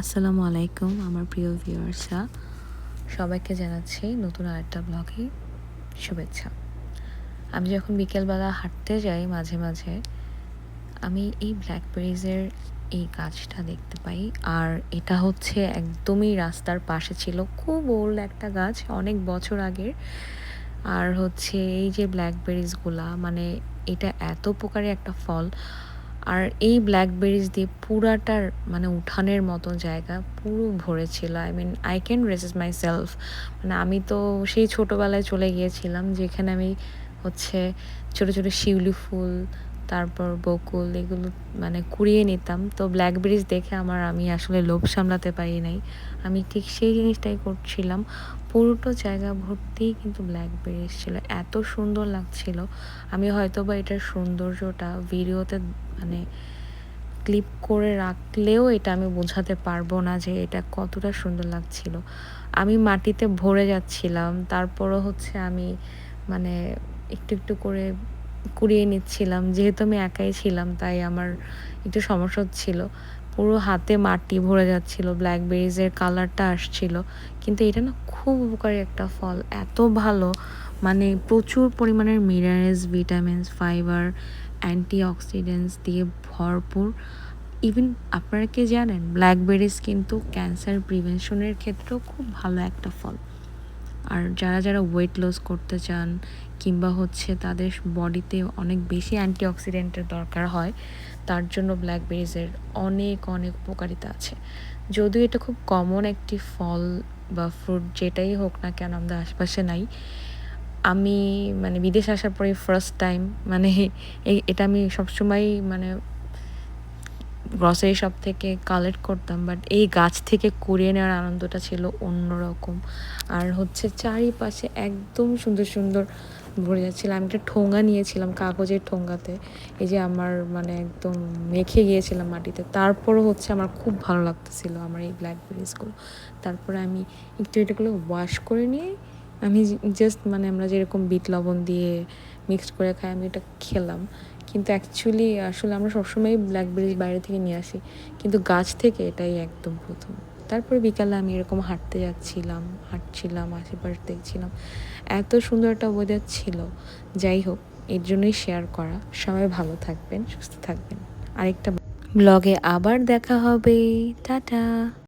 আসসালামু আলাইকুম, আমার প্রিয় ভিউয়ার্সরা। সবাইকে জানাচ্ছি নতুন আরেকটা ব্লগে শুভেচ্ছা। আমি যখন বিকেলবেলা হাঁটতে যাই মাঝে মাঝে, আমি এই ব্ল্যাকবেরিজের এই গাছটা দেখতে পাই। আর এটা হচ্ছে একদমই রাস্তার পাশে ছিল, খুব ওল্ড একটা গাছ, অনেক বছর আগের। আর হচ্ছে এই যে ব্ল্যাকবেরিজগুলা মানে এটা এত প্রকারের একটা ফল। আর এই ব্ল্যাকবেরিজ দিয়ে পুরাটার মানে উঠানের মতো জায়গা পুরো ভরে ছিল। I mean I can resist myself মানে আমি তো সেই ছোটোবেলায় চলে গিয়েছিলাম যেখানে আমি হচ্ছে ছোটো ছোটো শিউলি ফুল, তারপর বকুল এগুলো মানে কুড়িয়ে নিতাম। তো ব্ল্যাকবেরিজ দেখে আমার আমি আসলে লোভ সামলাতে পারি নাই। আমি ঠিক সেই জিনিসটাই করছিলাম। পুরোটো জায়গা ভর্তি কিন্তু ব্ল্যাকবেরিজ ছিল। এত সুন্দর লাগছিল। আমি হয়তো বা এটার সৌন্দর্যটা ভিডিওতে মানে ক্লিপ করে রাখলেও এটা আমি বোঝাতে পারব না যে এটা কতটা সুন্দর লাগছিল। আমি মাটিতে ভরে যাচ্ছিলাম, তারপরও হচ্ছে আমি মানে একটু একটু করে কুড়িয়ে নিচ্ছিলাম। যেহেতু আমি একাই ছিলাম, তাই আমার একটু সমস্যা হচ্ছিল। পুরো হাতে মাটি ভরে যাচ্ছিল ব্ল্যাকবেরিজের কালারটা আসছিল। কিন্তু এটা না খুব উপকারী একটা ফল, এত ভালো। মানে প্রচুর পরিমাণের মিনারেলস ভিটামিনস ফাইবার অ্যান্টিঅক্সিডেন্টস দিয়ে ভরপুর। ইভেন আপনারা কি জানেন ব্ল্যাকবেরিজ কিন্তু ক্যান্সার প্রিভেনশনের ক্ষেত্রেও খুব ভালো একটা ফল। আর যারা যারা ওয়েট লস করতে চান কিংবা হচ্ছে তাদের বডিতে অনেক বেশি অ্যান্টিঅক্সিডেন্টের দরকার হয়, তার জন্য ব্ল্যাকবেরিজের অনেক অনেক উপকারিতা আছে। যদিও এটা খুব কমন একটি ফল বা ফ্রুট যেটাই হোক না কেন আমাদের আশপাশে নাই, আমি মানে বিদেশ আসার পরে ফার্স্ট টাইম মানে এটা আমি সবসময় মানে গ্রসারি শপ থেকে কালেক্ট করতাম বাট এই গাছ থেকে কুড়িয়ে নেওয়ার আনন্দটা ছিল অন্যরকম। আর হচ্ছে চারিপাশে একদম সুন্দর সুন্দর ভরে যাচ্ছিল। আমি একটা ঠোঙ্গা নিয়েছিলাম কাগজের ঠোঙ্গাতে এই যে আমার মানে একদম মেখে গিয়েছিলাম মাটিতে। তারপরও হচ্ছে আমার খুব ভালো লাগতেছিল আমার এই ব্ল্যাকবেরিজগুলো তারপরে আমি একটু এটাগুলো ওয়াশ করে নিয়ে, আমি জাস্ট মানে আমরা যেরকম বিট লবণ দিয়ে মিক্সড করে খাই, আমি এটা খেলাম। কিন্তু অ্যাকচুয়ালি আসলে আমরা সবসময় ব্ল্যাকবেরিজ বাইরে থেকে নিয়ে আসি। কিন্তু গাছ থেকে এটাই একদম প্রথম। তারপরে বিকালে আমি এরকম হাঁটতে যাচ্ছিলাম, হাঁটছিলাম, আশেপাশ দেখছিলাম। এত সুন্দর একটা ওয়েদার ছিল। যাই হোক, এর জন্যই শেয়ার করা। সবাই ভালো থাকবেন, সুস্থ থাকবেন। আরেকটা ব্লগে আবার দেখা হবে। টাটা!